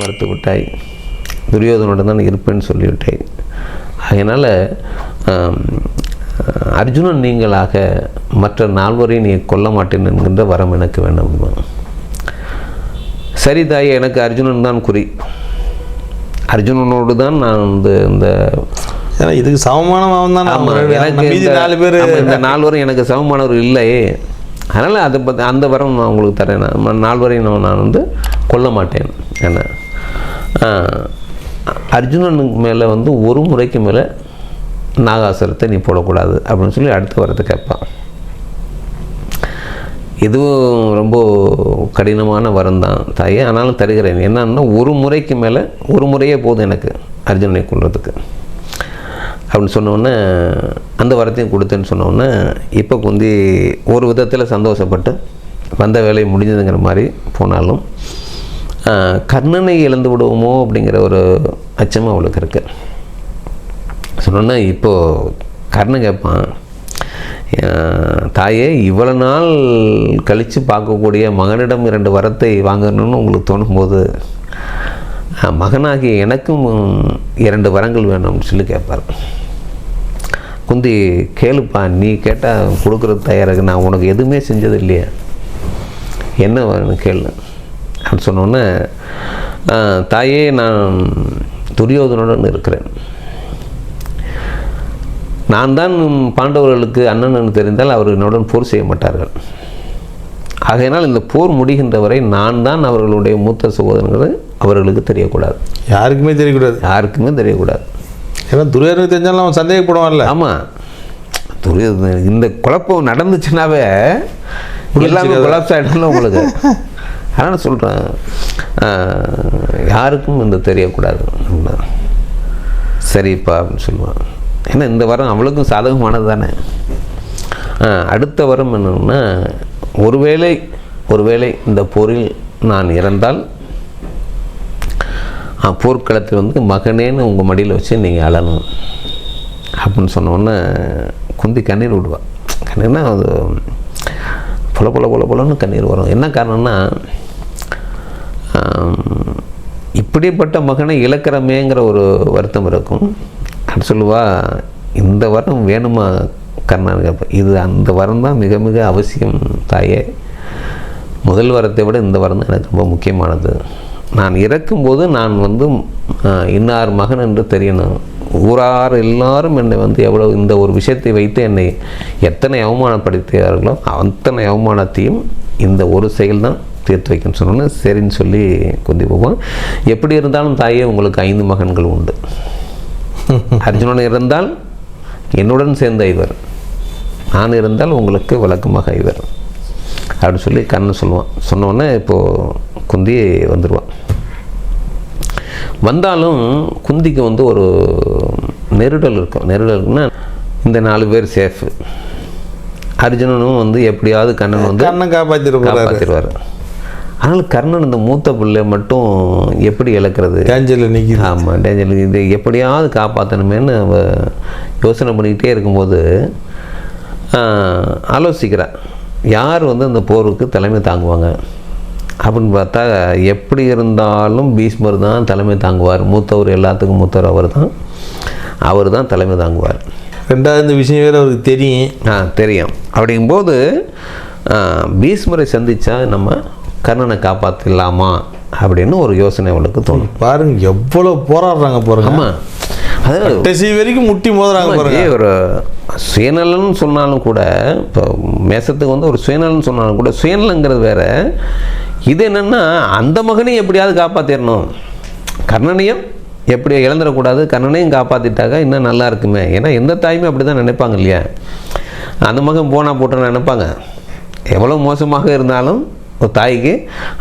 மறுத்து விட்டாய். துரியோதனுடன் தான் இருப்பேன்னு சொல்லிவிட்டாய். அதனால் அர்ஜுனன் நீங்களாக மற்ற நால்வரை நீ கொல்ல மாட்டேன் என்கின்ற வரம் எனக்கு வேண்டும் சரி தாயே எனக்கு அர்ஜுனன் தான் குறி. அர்ஜுனனோடு தான் நான் வந்து இந்த ஏன்னா இதுக்கு சமமான அவன் தான். எனக்கு நாலு பேர் இந்த நால்வரும் எனக்கு சமமானவர் இல்லையே அதனால் அதை பற்றி அந்த வரம் நான் உங்களுக்கு தரேன். நான் நால்வரையும் நான் வந்து கொல்ல மாட்டேன். என்ன? அர்ஜுனனுக்கு மேலே வந்து ஒரு முறைக்கு மேலே நாகாசுரத்தை நீ போடக்கூடாது அப்படின்னு சொல்லி அடுத்து வரத்தை கேட்பான். இதுவும் ரொம்ப கடினமான வரம் தான் தாயே. ஆனாலும் தருகிறேன். என்னன்னா ஒரு முறைக்கு மேலே ஒரு முறையே போதும் எனக்கு அர்ஜுனனை கொள்றதுக்கு அப்படின்னு சொன்னோடனே அந்த வரத்தையும் கொடுத்தேன்னு சொன்னோடனே இப்போ குந்தி ஒரு விதத்தில் சந்தோஷப்பட்டு வந்த வேலை முடிஞ்சதுங்கிற மாதிரி போனாலும் கர்ணனை இழந்து விடுவோமோ அப்படிங்கிற ஒரு அச்சம் அவளுக்கு இருக்கு. சொன்னோன்னா இப்போது கர்ணன் கேட்பான் தாயே இவ்வளோ நாள் கழித்து பார்க்கக்கூடிய மகனிடம் இரண்டு வரத்தை வாங்கணும்னு உங்களுக்கு தோணும்போது மகனாகிய எனக்கும் இரண்டு வரங்கள் வேணும்னு சொல்லி கேட்பார். குந்தி கேளுப்பா நீ கேட்டால் கொடுக்குறது தயாராக நான் உனக்கு எதுவுமே செஞ்சது இல்லையா. என்ன வேணும் கேளு. அப்படின்னு சொன்னோன்னே "அஹ், தாயே நான் துரியோதனுடன் இருக்கிறேன். நான் தான் பாண்டவர்களுக்கு அண்ணன் தெரிந்தால் அவர் என்னுடன் போர் செய்ய மாட்டார்கள். ஆகையினால் இந்த போர் முடிகின்ற வரை நான் தான் அவர்களுடைய மூத்த சகோதரர்கள் அவர்களுக்கு தெரியக்கூடாது. யாருக்குமே தெரியக்கூடாது. யாருக்குமே தெரியக்கூடாது. ஏன்னா துரியோதனுக்கு தெரிஞ்சாலும் அவன் சந்தேகப்படுவான்ல. ஆமாம் துரியோதன இந்த குழப்பம் நடந்துச்சுனாவே எல்லாமே கொலாப்ஸ் ஆகிடும்ல உங்களுக்கு. அதனால் சொல்கிறேன் யாருக்கும் இந்த தெரியக்கூடாது. சரிப்பா அப்படின்னு சொல்லுவான். ஏன்னா இந்த வாரம் அவளுக்கும் சாதகமானது தானே அடுத்த வாரம் என்னன்னா ஒருவேளை ஒருவேளை இந்த போரில் நான் இறந்தால் போர்க்களத்தில் வந்து மகனேன்னு உங்கள் மடியில் வச்சு நீங்கள் அழணும் அப்படின்னு சொன்னோன்னே குந்தி கண்ணீர் விடுவாள் கண்ணீர்னா அது பொல பொல பொல பொலன்னு கண்ணீர் வரும். என்ன காரணம்னா இப்படிப்பட்ட மகனை இழக்கிறமேங்கிற ஒரு வருத்தம் இருக்கும். அது சொல்லுவா இந்த வரம் வேணுமா கர்ணன் இது அந்த வரம் தான் மிக மிக அவசியம் தாயே. முதல் வரத்தை விட இந்த வரம் தான் எனக்கு ரொம்ப முக்கியமானது. நான் இறக்கும்போது நான் வந்து இன்னார் மகன் என்று தெரியணும். ஊரார் எல்லாரும் என்னை வந்து எவ்வளோ இந்த ஒரு விஷயத்தை வைத்து என்னை எத்தனை அவமானப்படுத்தியார்களோ அத்தனை அவமானத்தையும் இந்த ஒரு செயல்தான் தான் தீர்த்து வைக்கணும்னு சொன்னோன்னே சரின்னு சொல்லி குந்தி போவோம் எப்படி இருந்தாலும் தாயே உங்களுக்கு ஐந்து மகன்கள் உண்டு. அர்ஜுனன் இருந்தால் என்னுடன் சேர்ந்த இவர் நான் இருந்தால் உங்களுக்கு விளக்கமாக இவர் அப்படின்னு சொல்லி கண்ணன் சொல்லுவான். சொன்னோடனே இப்போது குந்தி வந்துடுவான் வந்தாலும் குந்திக்கு வந்து ஒரு நெருடல் இருக்கும். நெருடல் இருக்குன்னா இந்த நாலு பேர் சேஃபு. அர்ஜுனனும் வந்து எப்படியாவது கண்ணன் வந்து கண்ணன் காப்பாத்திட்டு போறாரு. காப்பாற்றிடுவார் ஆனால் கர்ணன் இந்த மூத்த பிள்ளை மட்டும் எப்படி இழக்கிறது? ஏஞ்சல் நிற்கிது ஆமாம் டேஞ்சர் இது எப்படியாவது காப்பாற்றணுமேன்னு அவ யோசனை பண்ணிக்கிட்டே இருக்கும்போது ஆஹ், ஆலோசிக்கிறா யார் வந்து அந்த போருக்கு தலைமை தாங்குவாங்க? அப்படின்னு பார்த்தா எப்படி இருந்தாலும் பீஷ்மர் தான் தலைமை தாங்குவார். மூத்தவர் எல்லாத்துக்கும் மூத்தவர் அவர் தான். அவர் தான் தலைமை தாங்குவார். ரெண்டாவது இந்த விஷயம் வேறு அவருக்கு தெரியும். ஆ தெரியும். அப்படிங்கும்போது பீஷ்மரை சந்திச்சா நம்ம கர்ணனை காப்பாற்றிடலாமா அப்படின்னு ஒரு யோசனை அவளுக்கு தோணும். பாருங்க எவ்வளோ போராடுறாங்க பாருங்க. ஆமாம் அதாவது கடைசி வரைக்கும் முட்டி மோதுறாங்க பாருங்க. ஒரு சுயநலன்னு சொன்னாலும் கூட இப்போ மேசத்துக்கு வந்து ஒரு சுயநலன்னு சொன்னாலும் கூட சுயநலங்கிறது வேற. இது என்னன்னா அந்த மகனையும் எப்படியாவது காப்பாற்றிடணும் கர்ணனையும் எப்படி இழந்துடக்கூடாது. கர்ணனையும் காப்பாற்றிட்டாக்க இன்னும் நல்லா இருக்குமே. ஏன்னா எந்த தாயுமே அப்படி தான் நினைப்பாங்க இல்லையா? அந்த மகன் போனால் போட்டோன்னு நினைப்பாங்க. எவ்வளோ மோசமாக இருந்தாலும் ஒரு தாய்க்கு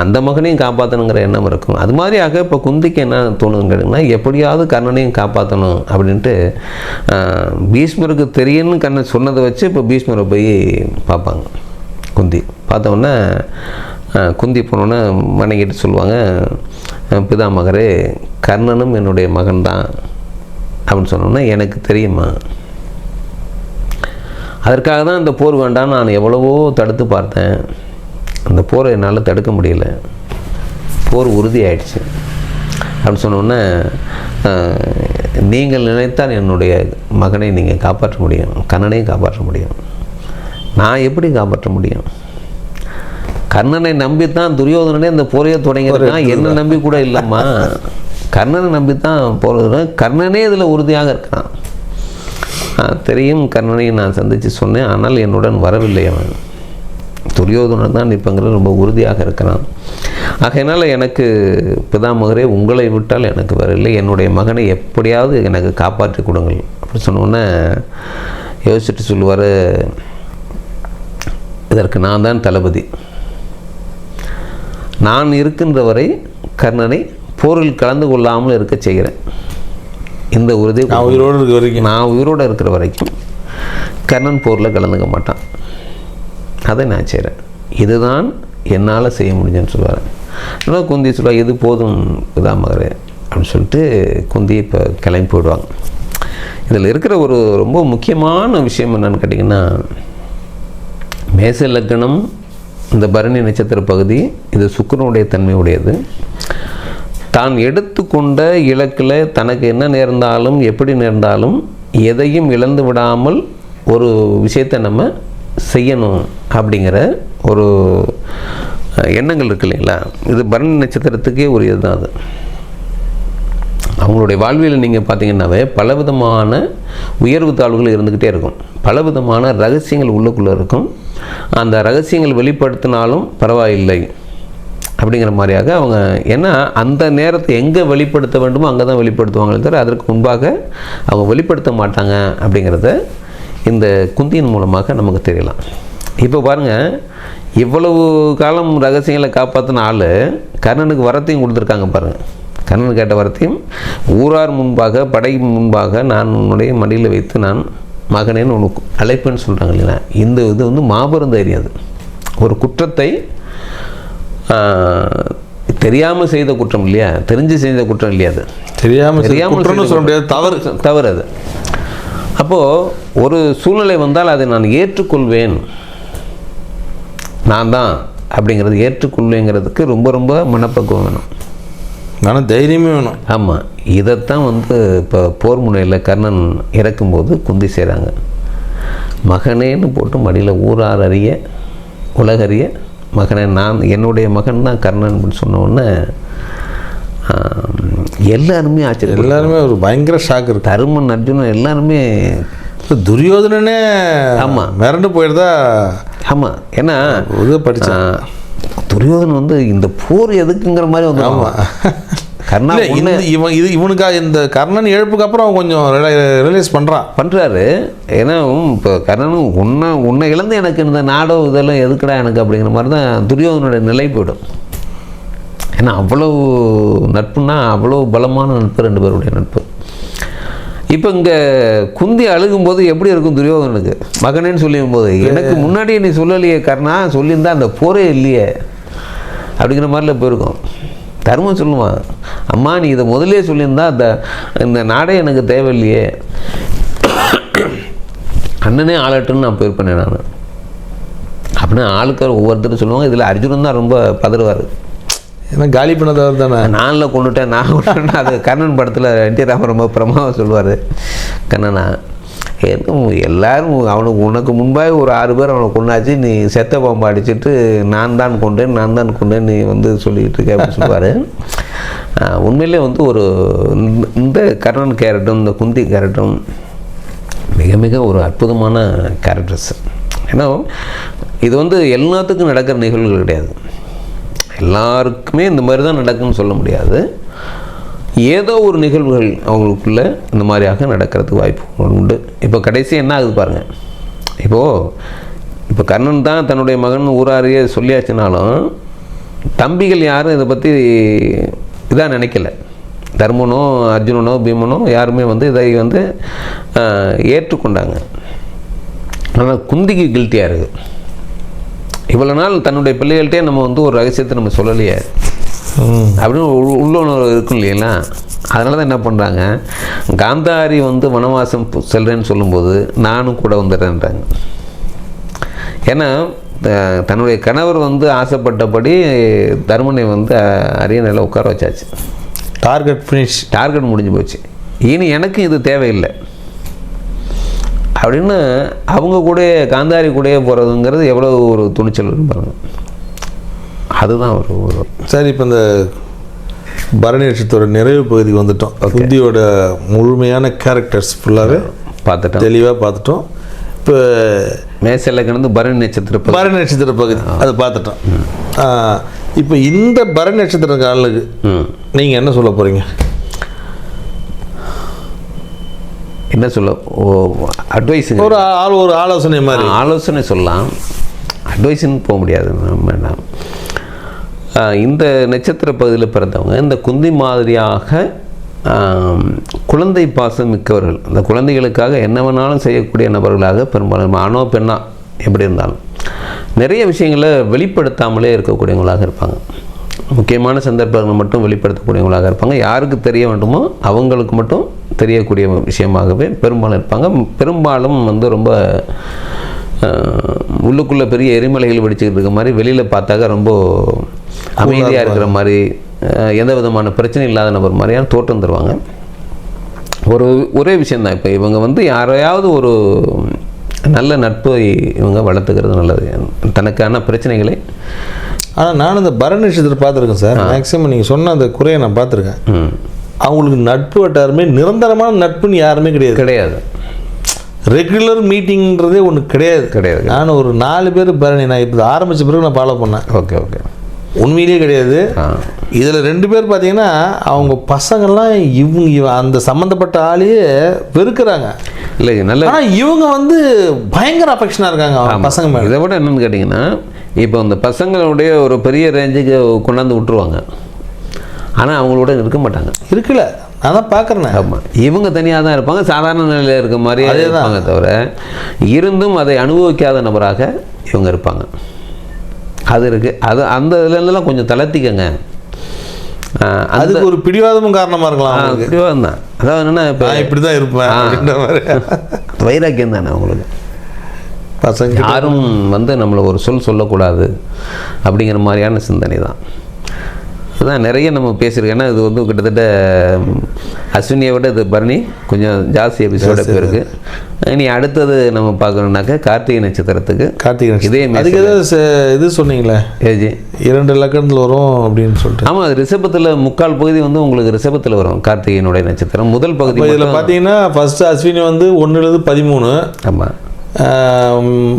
அந்த மகனையும் காப்பாற்றணுங்கிற எண்ணம் இருக்கும். அது மாதிரியாக இப்போ குந்திக்கு என்ன தோணுதுன்னு கேட்டிங்கன்னா எப்படியாவது கர்ணனையும் காப்பாற்றணும் அப்படின்ட்டு பீஷ்மருக்கு தெரியும்னு கண்ணன் சொன்னதை வச்சு இப்போ பீஷ்மரை போய் பார்ப்பாங்க. குந்தி பார்த்தோன்னே குந்தி போனோன்னே மனைகிட்டு சொல்லுவாங்க பிதாமகரே கர்ணனும் என்னுடைய மகன்தான். அப்படின்னு சொன்னோன்னா எனக்கு தெரியுமா அதற்காக தான் இந்த போர் வேண்டாம் நான் எவ்வளவோ தடுத்து பார்த்தேன். அந்த போரை என்னால் தடுக்க முடியல. போர் உறுதி ஆயிடுச்சு அப்படின்னு சொன்னோன்னே நீங்கள் நினைத்தால் என்னுடைய மகனை நீங்கள் காப்பாற்ற முடியும். கண்ணனையும் காப்பாற்ற முடியும். நான் எப்படி காப்பாற்ற முடியும்? கர்ணனை நம்பித்தான் துரியோதனனே இந்த போரையை தொடங்கியிருக்கான். என்ன நம்பி கூட இல்லைம்மா. கர்ணனை நம்பித்தான் போகிறது கர்ணனே இதில் உறுதியாக இருக்கிறான் ஆ, தெரியும் கர்ணனை நான் சந்தித்து சொன்னேன். ஆனால் என்னுடன் வரவில்லை அவன். துரியோதனன் தான் இப்போங்கிறது ரொம்ப உறுதியாக இருக்கிறான். ஆகையினால் எனக்கு பிதாமகரே உங்களை விட்டால் எனக்கு வரவில்லை என்னுடைய மகனை எப்படியாவது எனக்கு காப்பாற்றி கொடுங்கள். அப்படி சொன்னோன்னே யோசிச்சுட்டு சொல்லுவார் இதற்கு நான் தான் தளபதி. நான் இருக்கின்ற வரை கர்ணனை போரில் கலந்து கொள்ளாமல் இருக்க செய்கிறேன். இந்த உறுதி நான் உயிரோடு இருக்க வரைக்கும். நான் உயிரோடு இருக்கிற வரைக்கும் கர்ணன் போரில் கலந்துக்க மாட்டான். அதை நான் செய்கிறேன் இதுதான் என்னால் செய்ய முடிஞ்சுன்னு சொல்லுவார். ஆனால் குந்தி சொல்லுவாள் இது போதும் பிதாமகரே அப்படின்னு சொல்லிட்டு குந்தி இப்போ கிளம்பி போயிடுவாங்க. இதில் இருக்கிற ஒரு ரொம்ப முக்கியமான விஷயம் என்னன்னு கேட்டிங்கன்னா மேச லக்னம் இந்த பரணி நட்சத்திர பகுதி இது சுக்கரனுடைய தன்மையுடையது. தான் எடுத்துக்கொண்ட இலக்கில் தனக்கு என்ன நேர்ந்தாலும் எப்படி நேர்ந்தாலும் எதையும் இழந்து விடாமல் ஒரு விஷயத்தை நம்ம செய்யணும் அப்படிங்கிற ஒரு எண்ணங்கள் இருக்கு இல்லைங்களா? இது பரணி நட்சத்திரத்துக்கே ஒரு இதுதான் அது. அவங்களுடைய வாழ்வியல் நீங்கள் பார்த்தீங்கன்னாவே பலவிதமான உயர்வு தாழ்வுகள் இருந்துக்கிட்டே இருக்கும். பலவிதமான ரகசியங்கள் உள்ளுக்குள்ளே இருக்கும். அந்த ரகசியங்கள் வெளிப்படுத்தினாலும் பரவாயில்லை அப்படிங்கிற மாதிரியாக அவங்க ஏன்னா அந்த நேரத்தை எங்கே வெளிப்படுத்த வேண்டுமோ அங்கே தான் வெளிப்படுத்துவாங்களே தவிர அதற்கு முன்பாக அவங்க வெளிப்படுத்த மாட்டாங்க அப்படிங்கிறத இந்த குந்தியின் மூலமாக நமக்கு தெரியலாம். இப்போ பாருங்கள் இவ்வளவு காலம் ரகசியங்களை காப்பாற்றின ஆள் கர்ணனுக்கு வரத்தையும் கொடுத்துருக்காங்க பாருங்கள் கர்ணன் கேட்ட வரத்தையும் ஊரார் முன்பாக படை முன்பாக நான் உன்னுடைய மடியில் வைத்து நான் மகனேன்னு உனக்கு அழைப்பேன்னு சொல்கிறாங்க இல்லையா இந்த இது வந்து மாபெரும் தைரியம் அது. ஒரு குற்றத்தை தெரியாமல் செய்த குற்றம் இல்லையா? தெரிஞ்சு செய்த குற்றம் இல்லையா அது? தெரியாமல் தெரியாமல் சொல்ல முடியாது தவறு. தவறு அது. அப்போது ஒரு சூழ்நிலை வந்தால் அதை நான் ஏற்றுக்கொள்வேன். நான் தான் அப்படிங்கிறது ஏற்றுக்கொள்வேங்கிறதுக்கு ரொம்ப ரொம்ப மனப்பக்குவம் வேணும். ஆனால் தைரியமே வேணும். ஆமாம் இதைத்தான் வந்து இப்போ போர் முனையில் கர்ணன் இறக்கும்போது குந்தி செய்கிறாங்க மகனேன்னு போட்டு மடியில் ஊரார் அறிய உலகறிய மகனே நான் என்னுடைய மகன் தான் கர்ணன் அப்படின்னு சொன்ன எல்லாருமே ஆச்சரியம் எல்லாருமே ஒரு பயங்கர ஷாக் இருக்கு. தருமன் அர்ஜுனன் எல்லாருமே இப்ப துரியோதனனே ஆமா. மிரண்டு போயிடுதா ஆமாம் ஏன்னா இது படிச்சேன் ஆ, துரியோதனன் வந்து இந்த போர் எதுக்குங்கிற மாதிரி வந்து ஆமா. கர்ணா இல்ல, இந்த இவன் இது இவனுக்கா இந்த கர்ணன் இழப்புக்கு அப்புறம் அவன் கொஞ்சம் ரியலைஸ் பண்றான். பண்ணுறாரு ஏன்னா இப்போ கர்ணனும் உன்னை உன்னை இழந்து எனக்கு இந்த நாடோ இதெல்லாம் எதுக்குடா எனக்கு அப்படிங்கிற மாதிரி தான் துரியோதனோட நிலை போயிடும். ஏன்னா அவ்வளவு நட்புன்னா அவ்வளோ பலமான நட்பு ரெண்டு பேருடைய நட்பு. இப்போ இங்கே குந்தி அழுகும்போது எப்படி இருக்கும் துரியோதனுக்கு மகனேன்னு சொல்லியும்போது எனக்கு முன்னாடியே நீ சொல்லலையே கர்ணா சொல்லியிருந்தா அந்த போரே இல்லையே. அப்படிங்கிற மாதிரில போயிருக்கும். தர்மம் சொல்லுவான் அம்மா நீ இதை முதலே சொல்லியிருந்தா அந்த இந்த நாடே எனக்கு தேவையில்லையே. அண்ணனே ஆளட்டுன்னு நான் போயிருப்பேனே நான். அப்படின்னா ஆளுக்கார் ஒவ்வொருத்தரும் சொல்லுவாங்க. இதில் அர்ஜுனன் தான் ரொம்ப பதறுவார். ஏன்னா காலி பண்ணதவர் தானே? நானில் கொண்டுட்டேன் நான் கொண்டுட்டேன் அது கண்ணன் படத்தில் என் டி ராம ரொம்ப பிரமாவை சொல்லுவார். கண்ணனா ஏதும் எல்லாரும் அவனுக்கு உனக்கு முன்பாக ஒரு ஆறு பேர் அவனை கொண்டாச்சு நீ செத்த பாம்பு அடிச்சிட்டு நான் தான் கொண்டேன் நான் தான் கொண்டேன் நீ வந்து சொல்லிக்கிட்டு இருக்க அப்படின்னு சொல்லுவார். உண்மையிலே வந்து ஒரு இந்த- இந்த கர்ணன் கேரட்டும் இந்த குந்தி கேரட்டும் மிக மிக ஒரு அற்புதமான கேரக்டர்ஸ் ஏன்னா இது வந்து எல்லாத்துக்கும் நடக்கிற நிகழ்வுகள் கிடையாது. எல்லாருக்குமே இந்த மாதிரி தான் நடக்குன்னு சொல்ல முடியாது. ஏதோ ஒரு நிகழ்வுகள் அவங்களுக்குள்ள இந்த மாதிரியாக நடக்கிறதுக்கு வாய்ப்பு உண்டு. இப்போ கடைசி என்ன ஆகுது பாருங்கள் இப்போது இப்போ கர்ணன் தான் தன்னுடைய மகன் ஊராரியே சொல்லியாச்சுனாலும் தம்பிகள் யாரும் இதை பற்றி இதாக நினைக்கல. தர்மனோ அர்ஜுனனோ பீமனோ யாருமே வந்து இதை வந்து ஏற்றுக்கொண்டாங்க. ஆனால் குந்திக்கு கில்ட்டியாக இருக்குது. இவ்வளோ நாள் தன்னுடைய பிள்ளைகள்கிட்டே நம்ம வந்து ஒரு ரகசியத்தை நம்ம சொல்லலையே. அப்படின்னு உள்- உள்ளுணர்வு இருக்கும் இல்லைங்களா? அதனால தான் என்ன பண்ணுறாங்க காந்தாரி வந்து வனவாசம் செல்றேன்னு சொல்லும்போது நானும் கூட வந்துடுறேன்றாங்க. ஏன்னா தன்னுடைய கணவர் வந்து ஆசைப்பட்டபடி தருமனை வந்து அரியணையில் உட்கார வச்சாச்சு. டார்கெட் ஃபினிஷ் டார்கெட் முடிஞ்சு போச்சு. இனி எனக்கு இது தேவையில்லை. அப்படின்னு அவங்க கூட காந்தாரி கூடயே போகிறதுங்கிறது எவ்வளோ ஒரு துணிச்சல் பாருங்க. அதுதான் ஒரு ஒரு சரி இப்போ இந்த பரணி நட்சத்திரோட நிறைவு பகுதிக்கு வந்துட்டோம். குந்தியோட முழுமையான கேரக்டர்ஸ் ஃபுல்லாகவே பார்த்துட்டோம். தெளிவாக பார்த்துட்டோம். இப்போ மேசல்ல கிடந்து பரணி நட்சத்திர. பரணி நட்சத்திர பகுதி. அதை பார்த்துட்டோம். இப்போ இந்த பரணி நட்சத்திர காலுக்கு நீங்கள் என்ன சொல்ல போகிறீங்க என்ன சொல்ல ஓ அட்வைஸுங்க ஒரு ஆள் ஒரு ஆலோசனை மாதிரி. ஆலோசனை சொல்லலாம். அட்வைஸ்னு போக முடியாது நம்ம இந்த நட்சத்திர பகுதியில் பிறந்தவங்க இந்த குந்தி மாதிரியாக குழந்தை பாசம் மிக்கவர்கள். இந்த குழந்தைகளுக்காக என்ன வேணாலும் செய்யக்கூடிய நபர்களாக பெரும்பாலும் ஆணோ பெண்ணா எப்படி இருந்தாலும். நிறைய விஷயங்களை வெளிப்படுத்தாமலே இருக்கக்கூடியவங்களாக இருப்பாங்க. முக்கியமான சந்தர்ப்பங்கள் மட்டும் வெளிப்படுத்தக்கூடியவங்களாக இருப்பாங்க. யாருக்கு தெரிய வேண்டுமோ அவங்களுக்கு மட்டும் தெரியக்கூடிய விஷயமாகவே பெரும்பாலும் இருப்பாங்க. பெரும்பாலும் வந்து ரொம்ப உள்ளுக்குள்ள பெரிய எரிமலைகள் வெடிச்சுக்கிட்டு இருக்க மாதிரி வெளியில் பார்த்தாக்க ரொம்ப அமைதியாக இருக்கிற மாதிரி எந்த விதமான பிரச்சனை இல்லாத நபர் மாதிரியான தோற்றம் தருவாங்க. ஒரு ஒரே விஷயந்தான் இப்போ இவங்க வந்து யாரையாவது ஒரு நல்ல நட்பை இவங்க வளர்த்துக்கிறது நல்லது. தனக்கான பிரச்சனைகளை ஆனால் நான் இந்த பரணி நட்சத்திரம் பார்த்துருக்கேன் சார். மேக்ஸிமம் நீங்கள் சொன்ன அந்த குறையை நான் பார்த்துருக்கேன். அவங்களுக்கு நட்பு வட்டாருமே நிரந்தரமான நட்புன்னு யாருமே கிடையாது. கிடையாது. ரெகுலர் மீட்டிங்கிறதே ஒன்று கிடையாது. கிடையாது. நான் ஒரு நாலு பேர் பரணி நான் இப்போ ஆரம்பித்த பிறகு நான் ஃபாலோ பண்ணேன். Okay okay. உண்மையிலேயே கிடையாது. இதில் ரெண்டு பேர் பார்த்தீங்கன்னா அவங்க பசங்கள்லாம் இவங்க இவ- அந்த சம்மந்தப்பட்ட ஆளையே வெறுக்கிறாங்க. இல்லை நல்ல ஆனால் இவங்க வந்து பயங்கர அஃபெக்ஷனாக இருக்காங்க அவங்க பசங்க மேலே. இதை விட என்னன்னு கேட்டிங்கன்னா இப்போ அந்த பசங்களுடைய ஒரு பெரிய ரேஞ்சுக்கு கொண்டாந்து விட்டுருவாங்க. ஆனால் அவங்களோட இருக்க மாட்டாங்க. இருக்குல்ல நான் தான் பார்க்குறேன். ஆமாம் இவங்க தனியாக தான் இருப்பாங்க சாதாரண நிலையில் இருக்க மாதிரியே இருப்பாங்க தவிர இருந்தும் அதை அனுபவிக்காத நபராக இவங்க இருப்பாங்க. அது இருக்குது அது அந்த இதுலேருந்துலாம் கொஞ்சம் தளர்த்திக்கங்க. அது அதுக்கு ஒரு பிடிவாதமும் காரணமாக இருக்கலாம் பிடிவாதம் தான் அதாவது என்னென்னா இப்போ இப்படி தான் இருப்பேன் மாதிரி. வைராக்கியம் தானே அவங்களுக்கு. பசங்க யாரும் வந்து நம்மளை ஒரு சொல் சொல்லக்கூடாது அப்படிங்கிற மாதிரியான சிந்தனை தான் அதான் நிறைய நம்ம பேசியிருக்கோம் ஏன்னா இது வந்து கிட்டத்தட்ட அஸ்வினியை விட இது பரணி கொஞ்சம் ஜாஸ்தி எபிசோட போயிருக்கு இனி அடுத்தது நம்ம பார்க்கணுன்னாக்கா கார்த்திகை நட்சத்திரத்துக்கு. கார்த்திகை இதே. அதுக்கு இது சொன்னீங்களே? ஏஜி. இரண்டு லக்கணத்தில் வரும் அப்படின்னு சொல்லிட்டு. ஆமாம் அது ரிஷபத்தில் முக்கால் பகுதி வந்து உங்களுக்கு ரிஷபத்தில் வரும் கார்த்திகையினுடைய நட்சத்திரம். முதல் பகுதி இதில் பார்த்தீங்கன்னா ஃபர்ஸ்ட் அஸ்வினி வந்து ஒன்றுலேருந்து பதிமூணு. ஆமாம் ஆம்,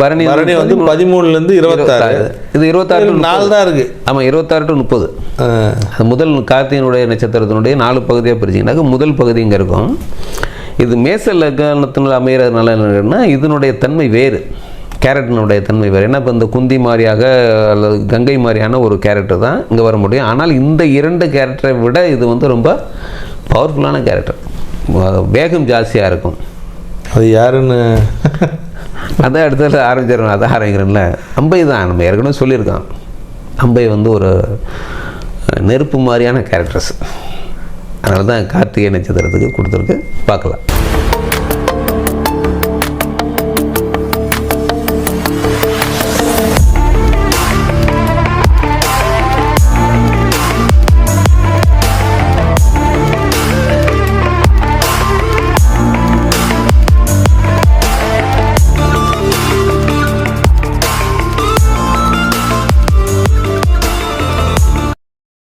பரணி பரணி வந்து பதிமூணுலேருந்து இருபத்தாறு. இது இருபத்தாறு நாலு தான் இருக்கு. ஆமாம் இருபத்தாறு டு முப்பது. அது முதல் கார்த்திகனுடைய நட்சத்திரத்தினுடைய நாலு பகுதியாக பிரிச்சிங்கனாக்க முதல் பகுதி இங்கே இருக்கும். இது மேச லக்னத்தினால் அமைகிறதுனால என்னன்னா இதனுடைய தன்மை வேறு. கேரட்டினுடைய தன்மை வேறு. ஏன்னா இப்போ இந்த குந்தி மாதிரியாக அல்லது கங்கை மாதிரியான ஒரு கேரக்டர் தான் இங்கே வர முடியும். ஆனால் இந்த இரண்டு கேரக்டரை விட இது வந்து ரொம்ப பவர்ஃபுல்லான கேரக்டர் வேகம் ஜாஸ்தியாக இருக்கும். அது யாருன்னு? அதான் இடத்துல ஆரம்பிச்சிடணும். அதான் ஆரம்பிக்கிறேன்ல. அம்பை தான் நம்ம ஏற்கனவே சொல்லியிருக்கோம் அம்பை வந்து ஒரு நெருப்பு மாதிரியான கேரக்டர்ஸ் அதனால தான் கார்த்திகை நட்சத்திரத்துக்கு கொடுத்துருக்கு. பார்க்கலாம்.